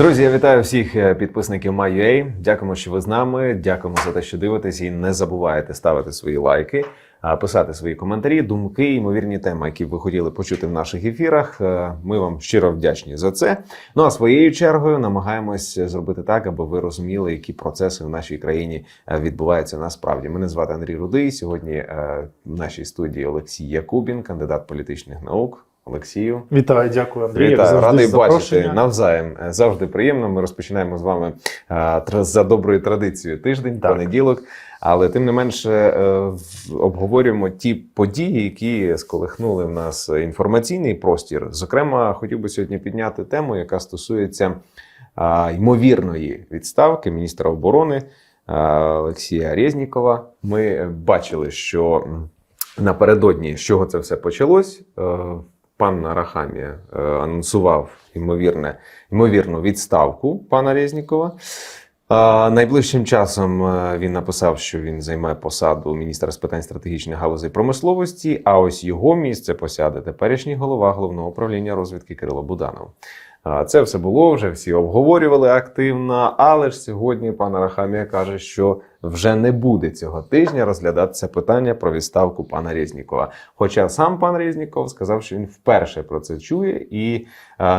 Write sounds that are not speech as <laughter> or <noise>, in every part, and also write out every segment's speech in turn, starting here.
Друзі, я вітаю всіх е, підписників MyUA. Дякуємо, що ви з нами. Дякуємо за те, що дивитесь. І не забувайте ставити свої лайки, писати свої коментарі, думки, ймовірні теми, які ви хотіли почути в наших ефірах. Е, Ми вам щиро вдячні за це. Ну а своєю чергою намагаємось зробити так, аби ви розуміли, які процеси в нашій країні е, відбуваються насправді. Мене звати Андрій Рудий. Сьогодні в нашій студії Олексій Якубін, кандидат політичних наук. Олексію, Вітаю, дякую, Андрій. Вітаю, радий бачити навзаєм. Е, Завжди приємно. Ми розпочинаємо з вами е, за доброю традицією тиждень, Так. понеділок. Але тим не менше е, обговорюємо ті події, які сколихнули в нас інформаційний простір. Зокрема, хотів би сьогодні підняти тему, яка стосується ймовірної відставки міністра оборони Олексія Резнікова. Ми бачили, що напередодні з чого це все почалось. Е, Пан Арахамія е, анонсував ймовірне, ймовірну відставку пана Резнікова. Найближчим часом е, він написав, що він займе посаду міністра з питань стратегічних галузей промисловості. А ось його місце посяде теперішній голова головного управління розвідки Кирило Буданов. Це все було вже всі обговорювали активно. Але ж сьогодні пан Арахамія каже, що вже не буде цього тижня розглядатися питання про відставку пана Резнікова. Хоча сам пан Резніков сказав, що він вперше про це чує і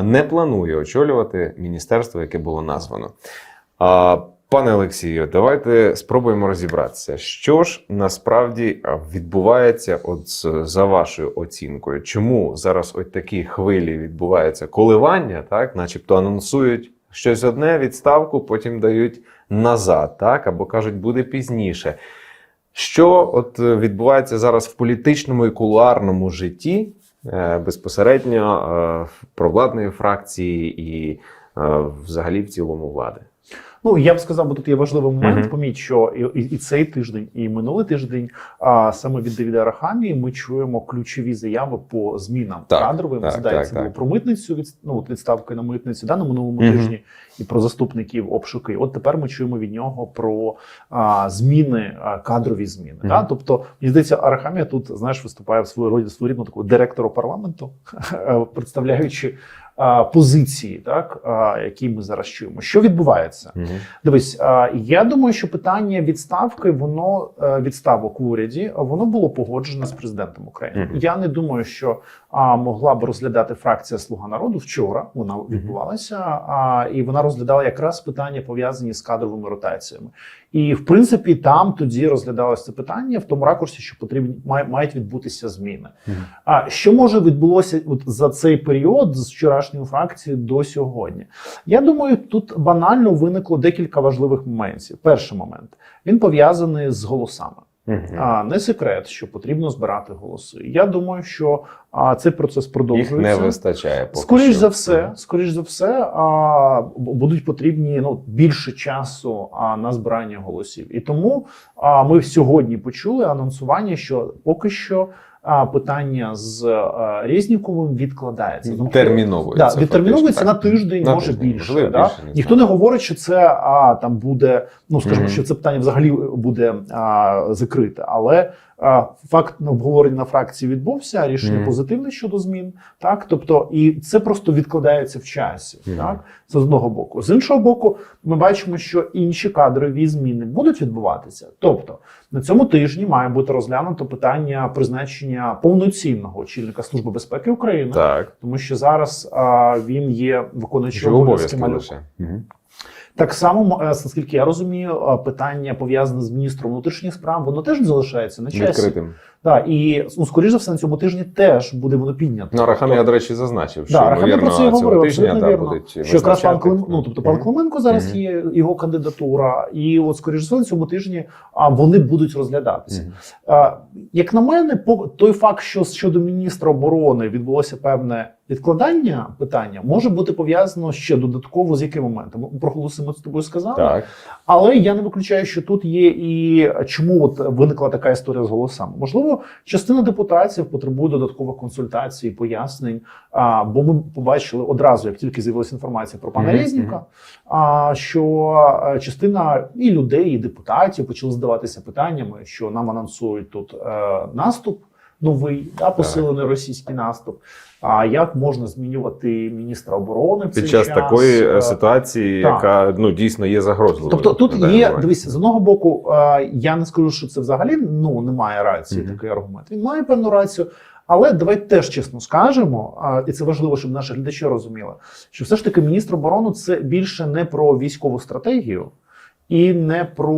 не планує очолювати міністерство, яке було названо. Пане Олексію, давайте спробуємо розібратися, що ж насправді відбувається, от за вашою оцінкою. Чому зараз от такі хвилі відбуваються коливання, так, начебто анонсують щось одне відставку, потім дають назад, так, або кажуть, буде пізніше. Що от е, відбувається зараз в політичному і кулуарному житті е, безпосередньо е, провладної фракції і взагалі в цілому влади? Ну я б сказав, бо тут є важливий момент. Мгм. Поміть, що і, і, і цей тиждень, і минулий тиждень, а саме від Давіда Арахамії, ми чуємо ключові заяви по змінам Так, кадровим. так, Здається, так, було так. про митницю від ну, відставки на митницю да, на минулому Мгм. тижні, і про заступників обшуки. От тепер ми чуємо від нього про а, зміни, а, кадрові зміни. Мгм. Да? Тобто, мені здається, Арахамія тут знаєш виступає в свою роді своєрідну такого директора парламенту, <laughs> представляючи. Позиції, так які ми зараз чуємо, що відбувається, Угу. Дивись, я думаю, що питання відставки, воно е, відставок в уряді, воно було погоджено з президентом України. Мгм. Я не думаю, що могла б розглядати фракція Слуга народу вчора. Вона відбувалася, а, і вона розглядала якраз питання пов'язані з кадровими ротаціями. І в принципі, там тоді розглядалося це питання в тому ракурсі, що потрібні мають відбутися зміни. А що може відбулося от за цей період з вчорашньої фракції до сьогодні? Я думаю, тут банально виникло декілька важливих моментів. Перший момент він пов'язаний з голосами. А не секрет, що потрібно збирати голоси. Я думаю, що а, цей процес Їх продовжується. не вистачає. Поки Скоріш що. за все, скоріш за все, а, будуть потрібні ну більше часу а, на збирання голосів. І тому а, ми сьогодні почули анонсування, що поки що питання з а, Резніковим відкладається. Тому що- Да, відтерміновується на тиждень, На може тиждень, більше. да? більше, не Ніхто не говорить, що це а, там буде. Ну скажімо, Мгм. що це питання взагалі буде а, закрите, але факт обговорення на фракції відбувся. Рішення Мгм. позитивне щодо змін. Так, тобто, і це просто відкладається в часі. Мгм. Так, це з одного боку. З іншого боку, ми бачимо, що інші кадрові зміни будуть відбуватися. Тобто на цьому тижні має бути розглянуто питання призначення повноцінного очільника служби безпеки України. Так, Тому що зараз а, він є виконуючим обов'язки обов'язки малюка. Так само, е, наскільки я розумію, питання пов'язане з міністром внутрішніх справ, воно теж залишається на часі. Відкритим. Да, і ну, скоріш за все на цьому тижні теж буде воно піднято. Ну, Рахам, я, до речі, зазначив, що, Да, Рахамія про це говорив, тижня да, будуть що якраз пан. Клим, ну тобто пан Клименко зараз є його кандидатура, і от скоріш за все на цьому тижні а вони будуть розглядатися. А, Як на мене, по той факт, що щодо міністра оборони відбулося певне відкладання питання, може бути пов'язано ще додатково з яким моментом. Про голоси ми з тобою сказали, Так. але я не виключаю, що тут є і чому от виникла така історія з голосами. Можливо, частина депутатів потребує додаткових консультацій, пояснень. А, бо ми побачили одразу, як тільки з'явилася інформація про пана Мгм, Резніка, а, що частина і людей, і депутатів почали здаватися питаннями, що нам анонсують тут е, наступ новий, да, посилений російський наступ. А як можна змінювати міністра оборони Під цей час такої е, Е, ситуації, так. яка ну дійсно є загрозливою. Тобто тут є, дивіться, з одного боку, е, я не скажу, що це взагалі ну немає рації, Мгм. такий аргумент. Він має певну рацію. Але давайте теж чесно скажемо, і це важливо, щоб наші глядачі розуміли, що все ж таки міністр оборони це більше не про військову стратегію і не про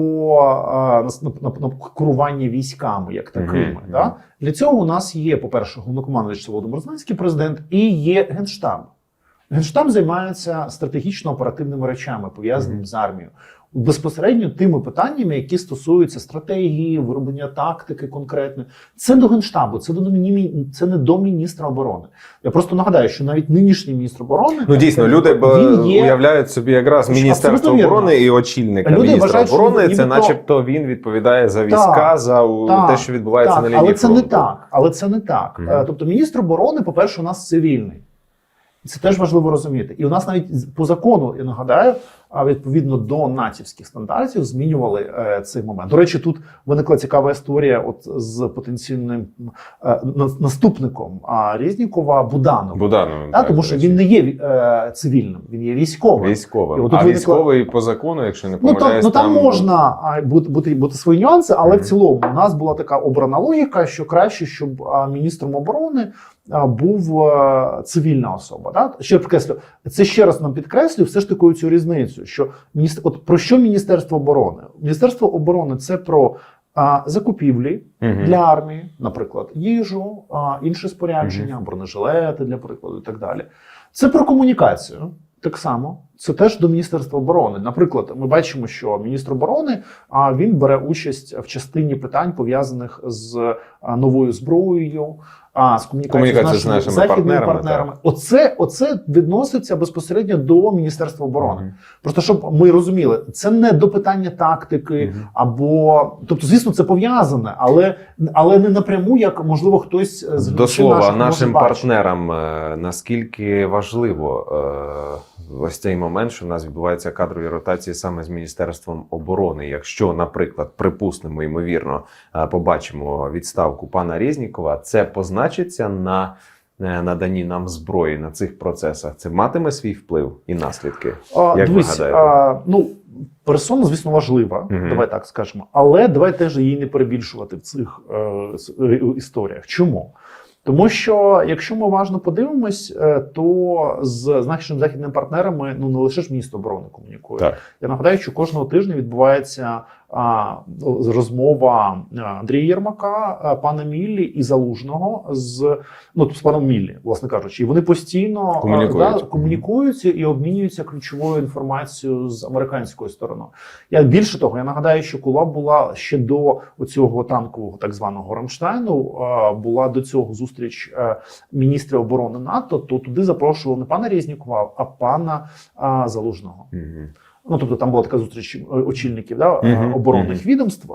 керування військами як такими. Мгм, Да? Для цього у нас є, по-перше, головнокомандуючий Володимир Зеленський, президент, і є генштаб. Генштаб займається стратегічно-оперативними речами, пов'язаними Мгм. з армією. Безпосередньо тими питаннями, які стосуються стратегії, вироблення тактики конкретної. Це до генштабу, це до це не до міністра оборони. Я просто нагадаю, що навіть нинішній міністр оборони Ну дійсно, люди він є уявляють собі якраз Міністерство оборони і очільника Люди міністра вважають, оборони. Це, начебто, він відповідає за війська, Так, за так, те, що відбувається так, на лінії але це не так. Але це не так. Мгм. Е, Тобто, міністр оборони, по-перше, у нас цивільний. Це теж важливо розуміти. І у нас навіть по закону, я нагадаю, відповідно до натівських стандартів змінювали е, цей момент. До речі, тут виникла цікава історія от з потенційним е, наступником а, Різнікова Буданова. Будановим, Та, так, тому що він не є е, цивільним, він є військовим. військовим. І отут А виникла- військовий по закону, якщо не Ну там, помиляюсь, ну там можна а, бути, бути, бути свої нюанси, але в цілому у нас була така обрана логіка, що краще, щоб міністром оборони був цивільна особа. Да? Ще підкреслю, це ще раз нам підкреслює все ж таки цю різницю. Що міністр, от про що Міністерство оборони? Міністерство оборони це про а, закупівлі Мгм. для армії, наприклад, їжу, а, інше спорядження, бронежилети для прикладу, і так далі. Це про комунікацію. Так само, це теж до Міністерства оборони. Наприклад, ми бачимо, що міністр оборони а він бере участь в частині питань пов'язаних з новою зброєю, а з комунікацією з нашими, західними партнерами, партнерами. Оце, оце відноситься безпосередньо до Міністерства оборони. Мгм. Просто щоб ми розуміли, це не до питання тактики Мгм. або тобто, звісно, це пов'язане, але але не напряму, як можливо хтось з До слова, наших нашим партнерам е, наскільки важливо е, ось цей момент, що в нас відбуваються кадрові ротації саме з міністерством оборони. Якщо, наприклад, припустимо, ймовірно, е, побачимо відставку пана Резнікова, це позначиться на е, наданні нам зброї на цих процесах. Це матиме свій вплив і наслідки. А, Як ви дивись, гадаєте? а, ну персона, звісно, важлива. Мгм. Давай так скажемо. Але давай теж її не перебільшувати в цих е, е, історіях. Чому? Тому що якщо ми уважно подивимось, е, то з нашими західними партнерами ну не лише ж міністр оборони комунікує. Так. Я нагадаю, що кожного тижня відбувається розмова Андрія Єрмака, пана Міллі і Залужного з ну з паном Міллі, власне кажучи, і вони постійно Комунікують. да, комунікуються і обмінюються ключовою інформацією з американською стороною. Я більше того, я нагадаю, що Кула була ще до цього танкового так званого Рамштайну. Була до цього зустріч е, міністрів оборони НАТО. То туди запрошували не пана Резнікова, а пана Залужного. Мгм. Ну тобто там була така зустріч е, очільників да, е, оборонних відомств.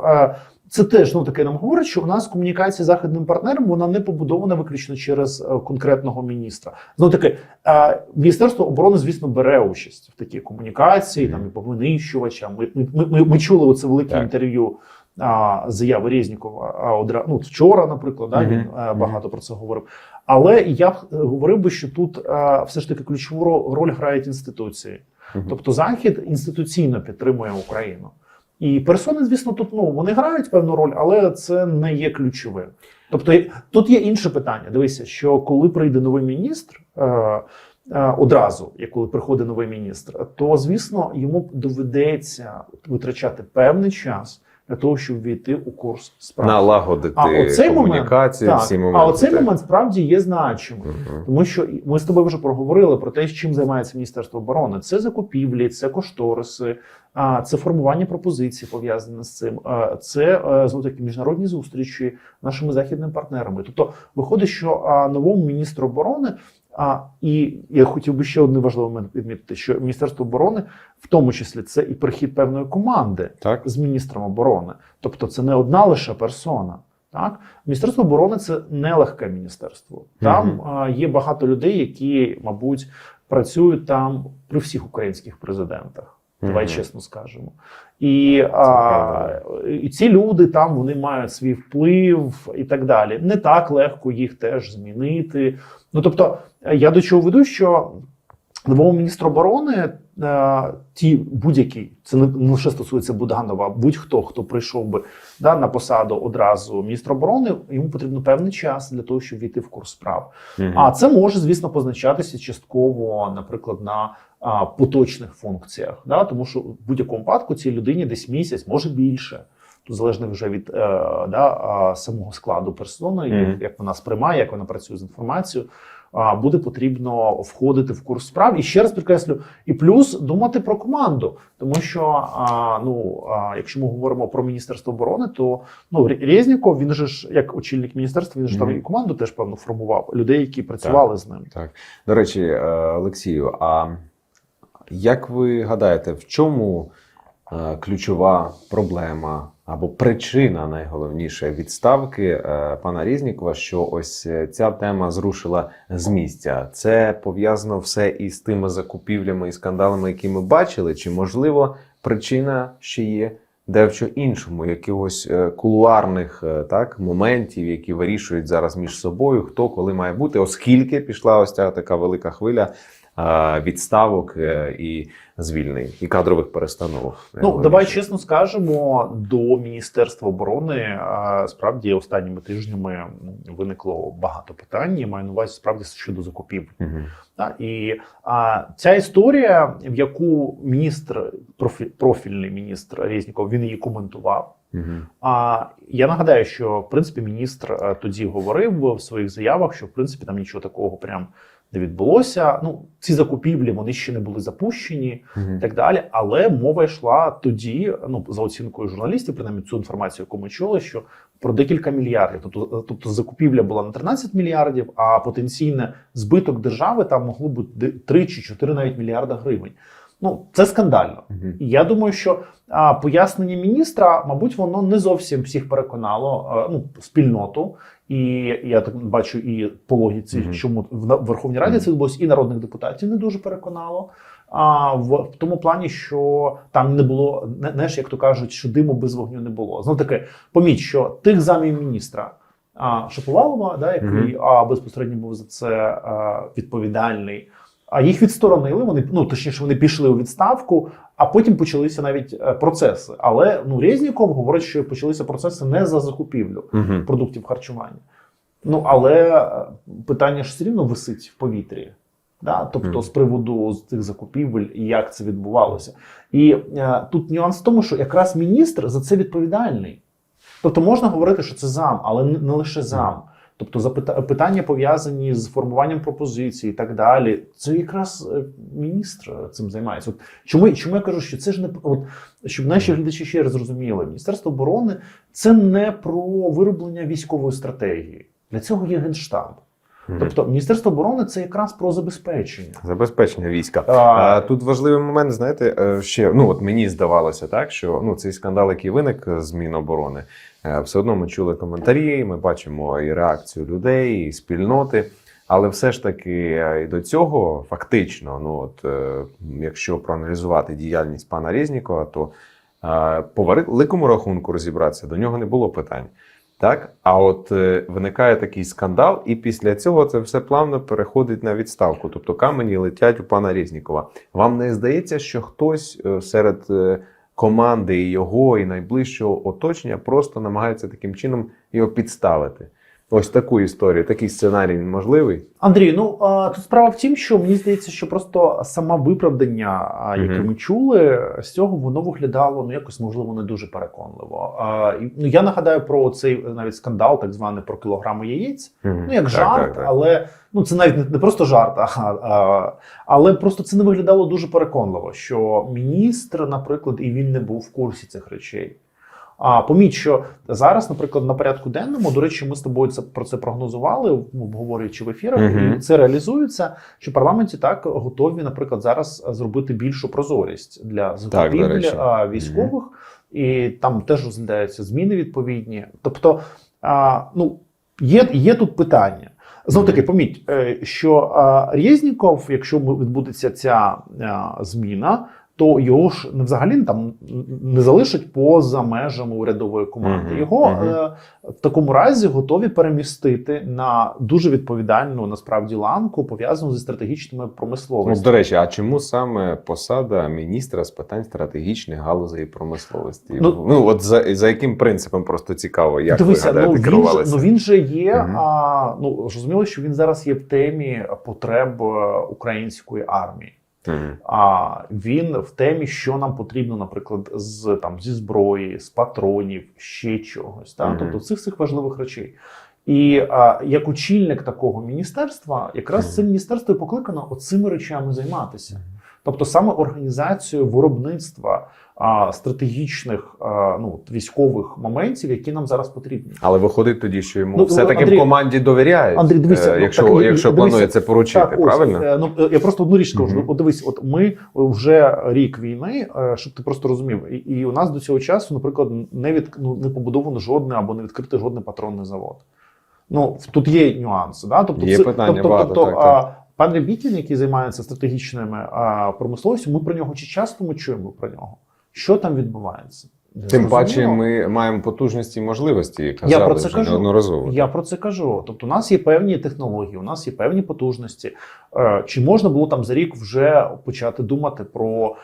Це теж ну таке нам говорить, що у нас комунікація з західним партнером вона не побудована виключно через е, конкретного міністра. Знову таки, міністерство оборони, звісно, бере участь в такій комунікації, там і по винищувачам. Ми, ми, ми, ми чули оце велике Так. інтерв'ю. А, заяви Резнікова одра ну, вчора, наприклад, да, він е, мгм. багато про це говорив. Але я б говорив би, що тут все ж таки ключову роль грають інституції. Тобто Захід інституційно підтримує Україну. І персони, звісно, тут ну вони грають певну роль, але це не є ключовим. Тобто тут є інше питання. Дивися, що коли прийде новий міністр. Е, е, Одразу, як коли приходить новий міністр, то звісно йому доведеться витрачати певний час для того, щоб війти у курс справ. Налагодити А оцей момент- комунікацію, Так, всі моменти. а оцей момент справді є значимим. Мгм. Тому що ми з тобою вже проговорили про те, чим займається Міністерство оборони. Це закупівлі, це кошториси, а, це формування пропозицій пов'язане з цим. Це е, знову таки міжнародні зустрічі нашими західними партнерами. Тобто, виходить, що новому міністру оборони. А і я хотів би ще один важливий момент відмітити, що Міністерство оборони, в тому числі, це і прихід певної команди Так. з міністром оборони. Тобто, це не одна лише персона. Так, міністерство оборони це не легке міністерство. Там Мгм. а, є багато людей, які, мабуть, працюють там при всіх українських президентах. Давай Мгм. чесно скажемо. І, а, і ці люди там вони мають свій вплив і так далі. Не так легко їх теж змінити. Ну тобто, я до чого веду, що новому міністру оборони ті будь-які, це не лише стосується Буданова, а будь-хто, хто прийшов би да, на посаду одразу міністра оборони, йому потрібно певний час для того, щоб війти в курс справ. Мгм. А це може, звісно, позначатися частково, наприклад, на а, поточних функціях, да? тому що в будь-якому випадку цій людині десь місяць, може більше. Залежно вже від е, да, самого складу персони, як, Мгм. як вона сприймає, як вона працює з інформацією. Буде потрібно входити в курс справ. І ще раз підкреслю, і плюс думати про команду. Тому що ну, якщо ми говоримо про міністерство оборони, то ну Резніков, він же ж як очільник міністерства, він ж там і команду теж певно формував людей, які працювали з ним. Так. До речі, е, Олексію, а як ви гадаєте, в чому е, ключова проблема або причина найголовніше відставки е, пана Різнікова, що ось е, ця тема зрушила з місця? Це пов'язано все із тими закупівлями і скандалами, які ми бачили? Чи можливо причина ще є? Дещо іншому, якихось е, кулуарних так моментів, які вирішують зараз між собою, хто коли має бути, оскільки пішла ось ця така велика хвиля відставок е, і звільнень, і кадрових перестановок. Ну давай чесно скажемо, до міністерства оборони справді останніми тижнями виникло багато питань. Я маю на увазі справді щодо закупівель. Мгм. Так, і а, ця історія, в яку міністр профі, профільний міністр Резніков, він її коментував. Мгм. А я нагадаю, що в принципі міністр е, тоді говорив в своїх заявах, що в принципі там нічого такого прям не відбулося. Ну ці закупівлі вони ще не були запущені і так далі. Але мова йшла тоді, ну за оцінкою журналістів, принаймні цю інформацію, яку ми чули, що про декілька мільярдів. Тобто, тобто закупівля була на 13 мільярдів, а потенційне збиток держави там могло бути 3 чи 4 навіть мільярда гривень. Ну це скандально. І я думаю, що а, пояснення міністра, мабуть, воно не зовсім всіх переконало а, ну, спільноту. І я так бачу, і по логіці, Мгм. чому в Верховній Раді Мгм. це відбулося, і народних депутатів не дуже переконало. А в, в тому плані, що там не було, не, знаєш, як то кажуть, що диму без вогню не було. Знов таки, поміть, що тих замів міністра а, Шаповалова, да, який Мгм. а, безпосередньо був за це а, відповідальний. А їх відсторонили. Вони ну точніше, вони пішли у відставку, а потім почалися навіть е, процеси. Але ну Резніков говорить, що почалися процеси не за закупівлю Мгм. продуктів харчування. Ну але е, питання ж все рівно висить в повітрі. Да? Тобто, Мгм. з приводу цих закупівель і як це відбувалося. І е, тут нюанс в тому, що якраз міністр за це відповідальний. Тобто можна говорити, що це зам, але не, не лише зам. Тобто питання пов'язані з формуванням пропозицій і так далі. Це якраз е, міністр цим займається. От чому, чому я кажу, що це ж не от, щоб наші глядачі ще раз зрозуміли, Міністерство оборони це не про вироблення військової стратегії. Для цього є генштаб. Тобто Міністерство оборони це якраз про забезпечення. Забезпечення війська. А, А, тут важливий момент, знаєте, е, ще ну от мені здавалося так, що ну цей скандал, який виник з Міноборони, е, все одно ми чули коментарі, ми бачимо і реакцію людей, і спільноти. Але все ж таки е, і до цього фактично, ну от якщо проаналізувати діяльність пана Резнікова, то по великому рахунку розібратися до нього не було питань. Так, а от е, виникає такий скандал, і після цього це все плавно переходить на відставку. Тобто камені летять у пана Резнікова. Вам не здається, що хтось е, серед е, команди і його і найближчого оточення просто намагається таким чином його підставити? Ось таку історію, такий сценарій можливий. Андрій, ну а, тут справа в тім, що мені здається, що просто саме виправдання, яке Мгм. ми чули, з цього воно виглядало ну якось можливо не дуже переконливо. А, і, ну я нагадаю про цей навіть скандал, так званий про кілограми яєць. Ну, як жарт, але ну це навіть не, не просто жарт, а, а, але просто це не виглядало дуже переконливо, що міністр, наприклад, і він не був в курсі цих речей. А поміть, що зараз, наприклад, на порядку денному, до речі, ми з тобою це про це прогнозували, ну, обговорюючи в ефірах, Мгм. і це реалізується. Що в парламенті так готові, наприклад, зараз зробити більшу прозорість для закупівель військових, і там теж розглядаються зміни відповідні. Тобто, а, ну є, є тут питання. Знов таки, поміть, е, що а, Резніков, якщо відбудеться ця зміна, то його ж взагалі там не залишать поза межами урядової команди. Мгм, Його мгм. е, в такому разі готові перемістити на дуже відповідальну насправді ланку, пов'язану зі стратегічними Ну, до речі, а чому саме посада міністра з питань стратегічних галузей промисловості? Ну, Ну, от за, за яким принципом просто цікаво, як Дивися, ви ну гадаєте, він, же, керувалися? ну він же є. Мгм. А, ну зрозуміло, що він зараз є в темі потреб е, української армії. Мгм. А він в темі, що нам потрібно, наприклад, з там зі зброї, з патронів, ще чогось. Та? Мгм. Тобто цих цих важливих речей. І а, як очільник такого міністерства, якраз Мгм. це міністерство і покликано оцими речами займатися. Тобто саме організацією виробництва а, стратегічних а, ну, військових моментів, які нам зараз потрібні. Але виходить тоді, що йому Ну, все-таки Андрій- в команді довіряють, Андрій, дивися, е, ну, якщо, так, якщо дивися. планує це поручити, Так, правильно? е, Ну е, я просто одну річ скажу. Мгм. От дивись, от ми вже рік війни, щоб ти просто розумів, і, і у нас до цього часу, наприклад, не від ну не побудовано жодне або не відкритий жодний патронний завод. Ну тут є нюанси, да? Тобто, Є це- питання тобто, багато, тобто, так, так. Пан Рябікін, який займається стратегічними а, промисловістю, ми про нього чи часто ми чуємо про нього? Що там відбувається? Тим паче, ми маємо потужності і можливості. Казали Я про це вже кажу. неодноразово. Я про це кажу. Тобто, у нас є певні технології, у нас є певні потужності. Е, Чи можна було там за рік вже почати думати про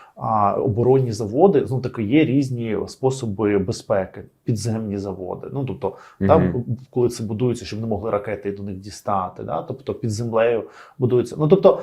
оборонні заводи? Ну таки є різні способи безпеки, підземні заводи. Ну тобто, там, коли це будується, щоб не могли ракети до них дістати, да? тобто під землею будується. Ну тобто,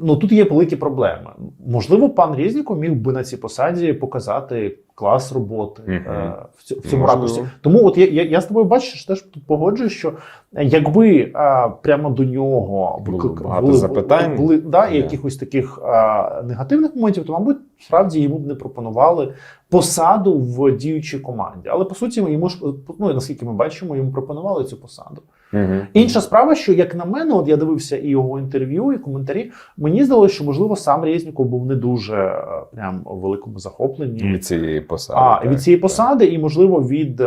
ну тут є великі проблеми. Можливо, пан Резніков міг би на цій посаді показати клас роботи Мгм. е, в цьому- в цьому Можливо. ракурсі. Тому от я, я, я з тобою бачиш, теж тут погоджуюсь, що е, якби а, прямо до нього Було виклик- багато запитань. були да, і якихось таких а, негативних моментів, то мабуть справді йому б не пропонували посаду в діючій команді. Але по суті, йому ж ну наскільки ми бачимо, йому пропонували цю посаду. Мгм. Інша справа, що як на мене, от я дивився і його інтерв'ю, і коментарі. Мені здалося, що можливо сам Резніков був не дуже е, прям у великому захопленні. від цієї посади. А, так, від цієї так. посади, і можливо від а,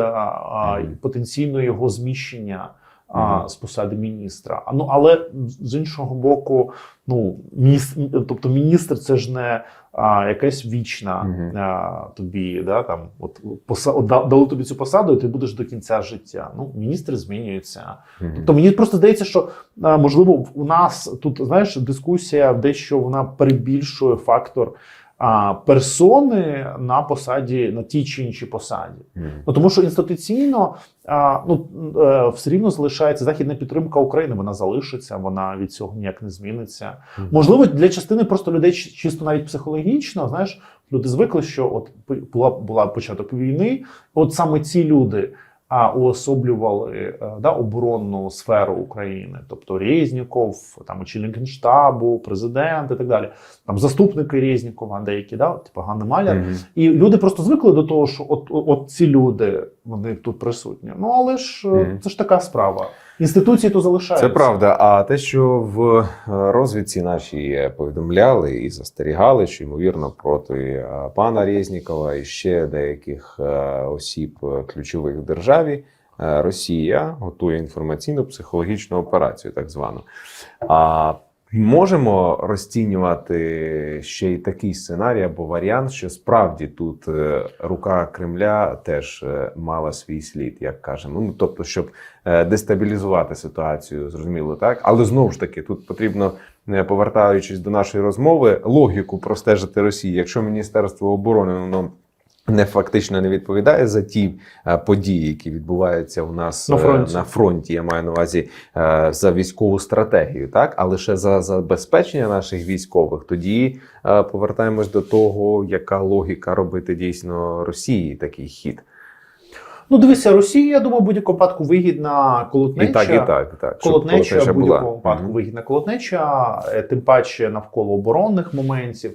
а, Мгм. потенційного його зміщення а, з посади міністра. А ну але з іншого боку, ну міністр, тобто міністр, це ж не а, якась вічна а, тобі, да там от поса от дали тобі цю посаду, і ти будеш до кінця життя. Ну міністри змінюються. Тобто мені просто здається, що а, можливо у нас тут знаєш дискусія дещо вона перебільшує фактор а, персони на посаді на тій чи іншій посаді. Мгм. Ну тому що інституційно а, ну е, все рівно залишається західна підтримка України. Вона залишиться, вона від цього ніяк не зміниться. Мгм. Можливо, для частини просто людей чисто навіть психологічно, знаєш, люди звикли, що от була була початок війни, от саме ці люди. А уособлювали е, да, оборонну сферу України, тобто Резніков, там очільник генштабу, президент і так далі. Там заступники Резнікова, деякі, да, типу Ганна Маляр. Мгм. І люди просто звикли до того, що от, от ці люди вони тут присутні. Ну але ж Мгм. це ж така справа. Інституції то залишаються. Це правда. А те, що в е, розвідці нашій е, повідомляли і застерігали, що ймовірно проти е, пана Резнікова і ще деяких осіб ключових в державі. Росія готує інформаційну психологічну операцію, так звану. А можемо розцінювати ще й такий сценарій або варіант, що справді тут е, рука Кремля теж е, мала свій слід, як кажемо. Ну тобто, щоб е, дестабілізувати ситуацію, зрозуміло, так. Але знову ж таки, тут потрібно, повертаючись до нашої розмови, логіку простежити Росії. Якщо Міністерство оборони воно не фактично не відповідає за ті е, події, які відбуваються у нас На е, фронті. на фронті. Я маю на увазі е, за військову стратегію, так а лише за забезпечення наших військових. Тоді повертаємось до того, яка логіка робити дійсно Росії такий хід. Ну, дивися, Росія, я думаю, в будь-якому випадку вигідна І колотнеча. так, і так, і так. Колотнеча в будь-якому випадку вигідна колотнеча, тим паче навколо оборонних моментів.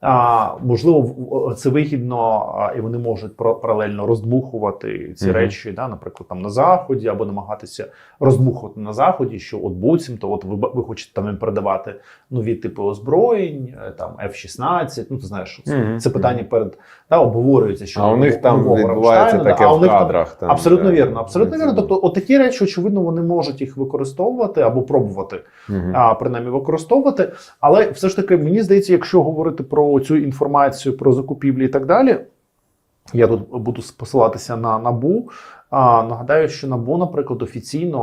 А, можливо, це вигідно, і вони можуть паралельно роздмухувати ці Мгм. речі, да, наприклад, там на заході, або намагатися роздмухувати на заході, що от буцімто, от ви, ви хочете там їм передавати нові типи озброєнь, е, там F-16, Ну ти знаєш, що це, Мгм. це питання перед да, обговорюється. Що А у них там відбувається таке в кадрах. Там, Абсолютно е, вірно, абсолютно вірно. Тобто, от такі речі, очевидно, вони можуть їх використовувати або пробувати, Мгм. а принаймні використовувати. Але все ж таки, мені здається, якщо говорити про про цю інформацію про закупівлі і так далі. Я тут буду посилатися на набу. А нагадаю, що набу, наприклад, офіційно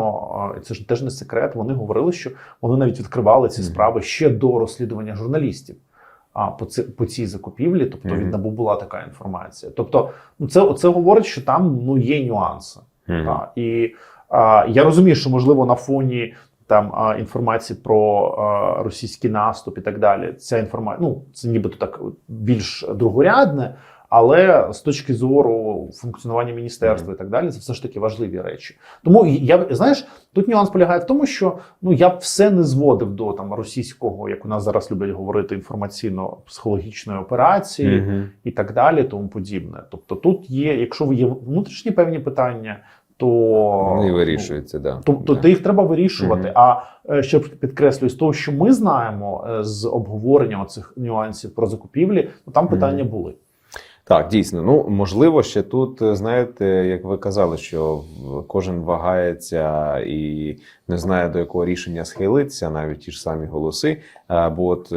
а, це ж теж не секрет. Вони говорили, що вони навіть відкривали ці справи ще до розслідування журналістів. А по ці, по цій закупівлі, тобто від набу була така інформація. Тобто, ну це, це говорить, що там ну є нюанси. Мгм. Та, і а, я розумію, що можливо на фоні там інформації про російський наступ і так далі. Ця інформація, ну це нібито так більш другорядне, але з точки зору функціонування міністерства і так далі, це все ж таки важливі речі. Тому я знаєш, тут нюанс полягає в тому, що ну я б все не зводив до там російського, як у нас зараз люблять говорити, інформаційно-психологічної операції Мгм. і так далі, тому подібне. Тобто, тут є, якщо є внутрішні певні питання, то Вони ну, вирішуються, да. Тобто Да. то їх треба вирішувати. Мгм. А е, ще підкреслюю, з того, що ми знаємо е, з обговорення цих нюансів про закупівлі, то там питання були. Так, дійсно. Ну можливо, ще тут е, знаєте, як ви казали, що кожен вагається і не знає до якого рішення схилитися, навіть ті ж самі голоси. А, Бо от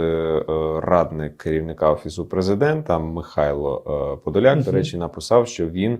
радник керівника офісу президента Михайло Подоляк, до речі, написав, що він.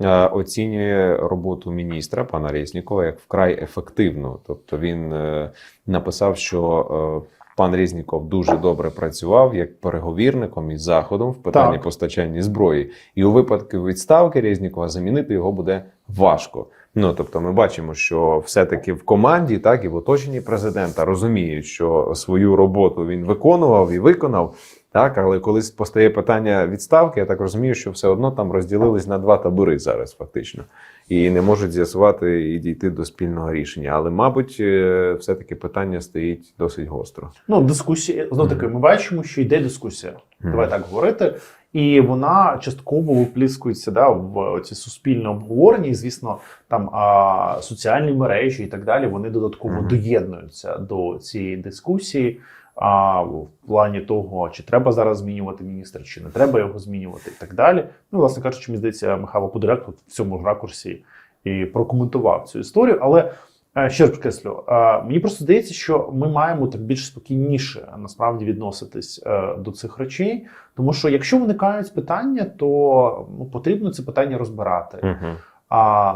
Е, Оцінює роботу міністра пана Резнікова як вкрай ефективну. Тобто він е, написав, що е, пан Резніков дуже добре працював як переговірником із заходом в питанні Так. постачання зброї, і у випадку відставки Резнікова замінити його буде важко. Ну тобто, ми бачимо, що все-таки в команді, так і в оточенні президента розуміють, що свою роботу він виконував і виконав. Так, але коли постає питання відставки, я так розумію, що все одно там розділились на два табори зараз, фактично, і не можуть з'ясувати і дійти до спільного рішення. Але, мабуть, е, все-таки питання стоїть досить гостро. Ну, дискусія знов таки, ми бачимо, що йде дискусія. Мгм. Давай так говорити. І вона частково випліскується да, в ці суспільне обговорення. І, звісно, там а, соціальні мережі і так далі вони додатково Мгм. доєднуються до цієї дискусії. А в плані того, чи треба зараз змінювати міністра, чи не треба його змінювати, і так далі. Ну, власне кажучи, мені здається, Михайло Подоляк от в цьому ракурсі і прокоментував цю історію. Але е, ще раз підкреслю, е, мені просто здається, що ми маємо так більш спокійніше насправді відноситись е, до цих речей, тому що якщо виникають питання, то ну, потрібно це питання розбирати. Угу. А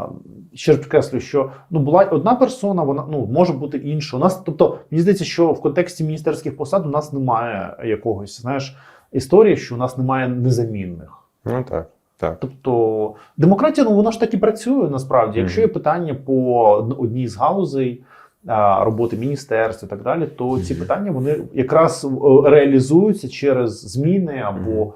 ще раз підкреслюю, що ну була одна персона, вона ну може бути інша. У нас, тобто, мені здається, що в контексті міністерських посад у нас немає якогось, знаєш, історії, що у нас немає незамінних. Ну так, так. Тобто демократія, ну вона ж так і працює насправді. Якщо є питання по одній з галузей роботи міністерств і так далі, то ці питання вони якраз е, реалізуються через зміни або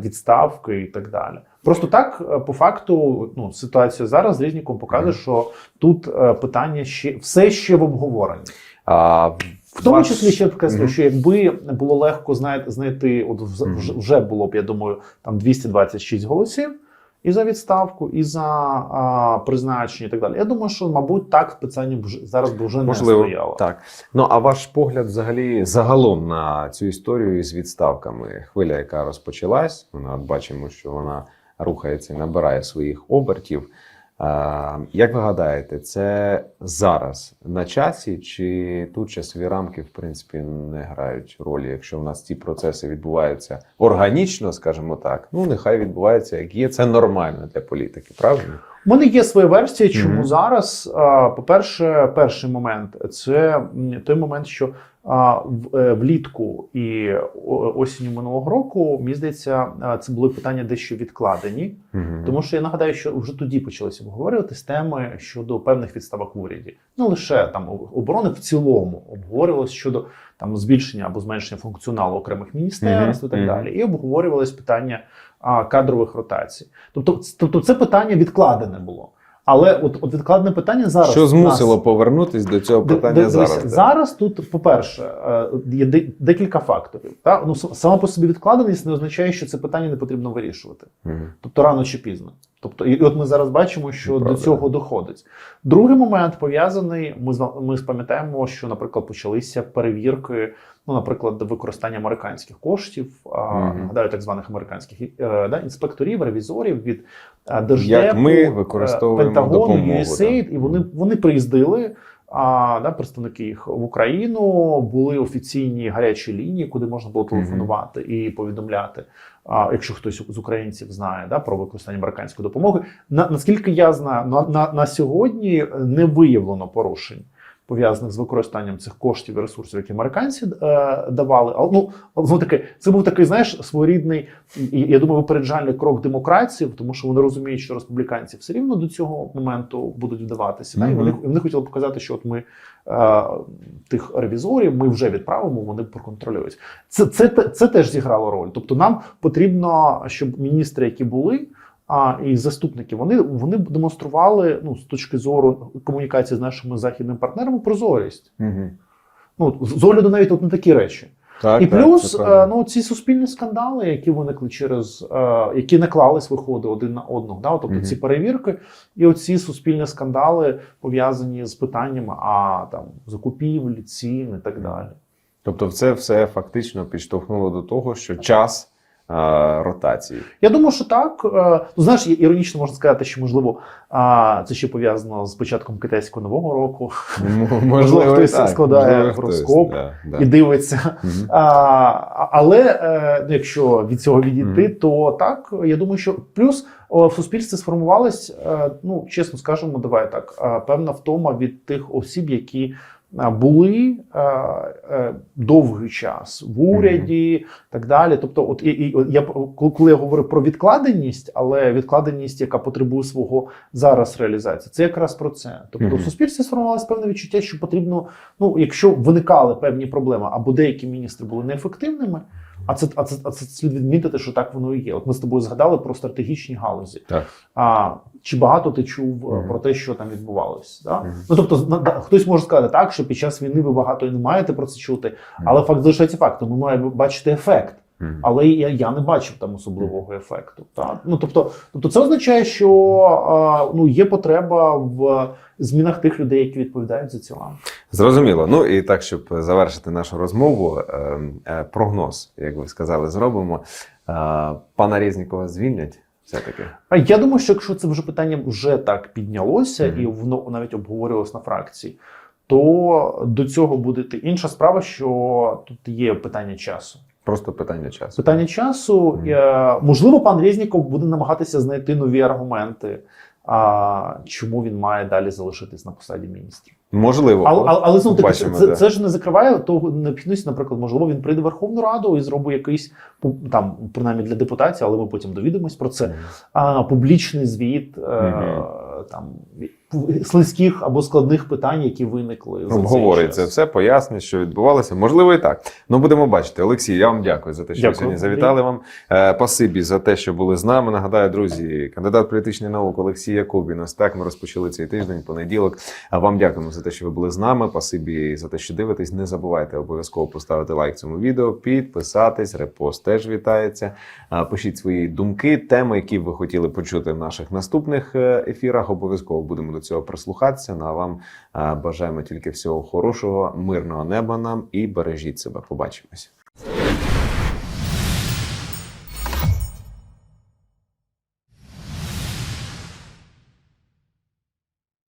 відставки і так далі. Просто так, е, по факту, ну ситуація зараз з Резніком показує, що тут е, питання ще все ще в обговоренні. А, В тому числі ще підкреслю, Мгм. що якби було легко знайти, знайти, от вже, вже було б, я думаю, там 226 голосів і за відставку, і за а, призначення, і так далі. Я думаю, що, мабуть, так питання б зараз би вже Можливо, не стояло. так. Ну а ваш погляд взагалі загалом на цю історію із відставками? Хвиля, яка розпочалась, вона бачимо, що вона рухається і набирає своїх обертів. Як ви гадаєте, це зараз на часі, чи тут часові рамки в принципі не грають ролі, якщо в нас ці процеси відбуваються органічно, скажімо так, ну нехай відбувається як є. Це нормально для політики, правильно? У мене є своя версія, чому Мгм. зараз. По-перше, перший момент це той момент, що е, влітку і осінню минулого року, мені здається, це були питання дещо відкладені. Мгм. Тому що я нагадаю, що вже тоді почалися обговорювати з теми щодо певних відставок в уряді. Не лише там оборони в цілому обговорювалося щодо там збільшення або зменшення функціоналу окремих міністерств Мгм, і так далі. І обговорювалось питання а, кадрових ротацій. Тобто, тобто, це питання відкладене було. Але от, от відкладене питання зараз Що нас- змусило повернутись до цього питання д- зараз? зараз тут, по-перше, е, є де- декілька факторів. Та? Ну, сама по собі відкладеність не означає, що це питання не потрібно вирішувати. Мгм. Тобто рано чи пізно. Тобто, і от ми зараз бачимо, що Правда. до цього доходить. Другий момент пов'язаний. Ми ми пам'ятаємо, що, наприклад, почалися перевірки, ну, наприклад, використання американських коштів, Мгм. нагадаю, так званих американських е, да, інспекторів, ревізорів від е, держдепу, Як ми е, використовуємо Пентагону, допомогу, USAID, да. і вони, вони приїздили. А, да, представники їх в Україну були офіційні гарячі лінії, куди можна було телефонувати і повідомляти, а, якщо хтось з українців знає да, про використання американської допомоги. На, наскільки я знаю, на, на, на сьогодні не виявлено порушень. Пов'язаних з використанням цих коштів і ресурсів, які американці е, давали. Але ну ну таке, це був такий, знаєш, своєрідний, я думаю, випереджальний крок демократії, тому що вони розуміють, що республіканці все рівно до цього моменту будуть вдаватися. Да? І вони, і вони хотіли показати, що от ми е, тих ревізорів ми вже відправимо, вони проконтролюють. Це, це, те- це теж зіграло роль. Тобто, нам потрібно, щоб міністри, які були. А і заступники вони, вони демонстрували ну з точки зору комунікації з нашими західними партнерами прозорість. Угу. Ну з огляду навіть от на такі речі. Так, і так, плюс е, ну ці суспільні скандали, які виникли через е, які наклались виходи один на одного. Да? Тобто Мгм. ці перевірки, і оці суспільні скандали пов'язані з питаннями а там закупівлі, цін і так далі. Тобто, це все фактично підштовхнуло до того, що час ротації. Я думаю, що так. Е, Ну, знаєш, іронічно можна сказати, що можливо це ще пов'язано з початком китайського нового року М- <laughs> Можливо, хтось так, складає можливо, гороскоп да, да. і дивиться. Мгм. А, але е, ну, якщо від цього відійти, Мгм. то так я думаю, що плюс в суспільстві сформувалась, е, ну чесно скажемо, давай так, е, певна втома від тих осіб, які е, були е, е, довгий час в уряді, так далі. Тобто, от і, і я коли- я говорю про відкладеність, але відкладеність, яка потребує свого зараз реалізації, це якраз про це. Тобто, в суспільстві сформувалося певне відчуття, що потрібно ну, якщо виникали певні проблеми, або деякі міністри були неефективними, а це, а це, а це слід відмітити, що так воно і є. От ми з тобою згадали про стратегічні галузі. Так. А чи багато ти чув Мгм. про те, що там відбувалося? Да? Мгм. Ну тобто, на, да, хтось може сказати так, що під час війни ви багато і не маєте про це чути, але факт залишається фактом. Ми маємо бачити ефект. Але я, я не бачив там особливого ефекту. Так? Ну, тобто, тобто, це означає, що а, ну, є потреба в змінах тих людей, які відповідають за ці ланки. Зрозуміло. Ну і так, щоб завершити нашу розмову, е, е, прогноз, як ви сказали, зробимо. Е, Пана Резнікова звільнять все-таки. Я думаю, що якщо це вже питання вже так піднялося Мгм. і воно навіть обговорювалось на фракції, то до цього буде інша справа, що тут є питання часу. Просто питання часу. Питання часу, е, можливо, пан Резніков буде намагатися знайти нові аргументи, а, чому він має далі залишитись на посаді міністра. Можливо, Але, але, але знову таки, це, це, це ж не закриває того необхідності, наприклад, можливо, він прийде в Верховну Раду і зробить якийсь там, принаймні для депутації, але ми потім довідомось про це. А, публічний звіт е, Мгм. Там слизьких або складних питань, які виникли. Обговорить це все, пояснить, що відбувалося. Можливо, і так. Ну будемо бачити. Олексій, я вам дякую за те, що Дякую. сьогодні завітали вам. Е, Пасибі за те, що були з нами. Нагадаю, друзі, кандидат політичних наук Олексій Якубін. Ось так ми розпочали цей тиждень, понеділок. А вам дякуємо за те, що ви були з нами. Пасибі за те, що дивитесь. Не забувайте обов'язково поставити лайк цьому відео, підписатись, репост теж вітається. А, Пишіть свої думки, теми, які ви хотіли почути в наших наступних е, ефірах. Обов'язково будемо до цього прислухатися. Ну а вам е, бажаємо тільки всього хорошого, мирного неба нам і бережіть себе. Побачимось.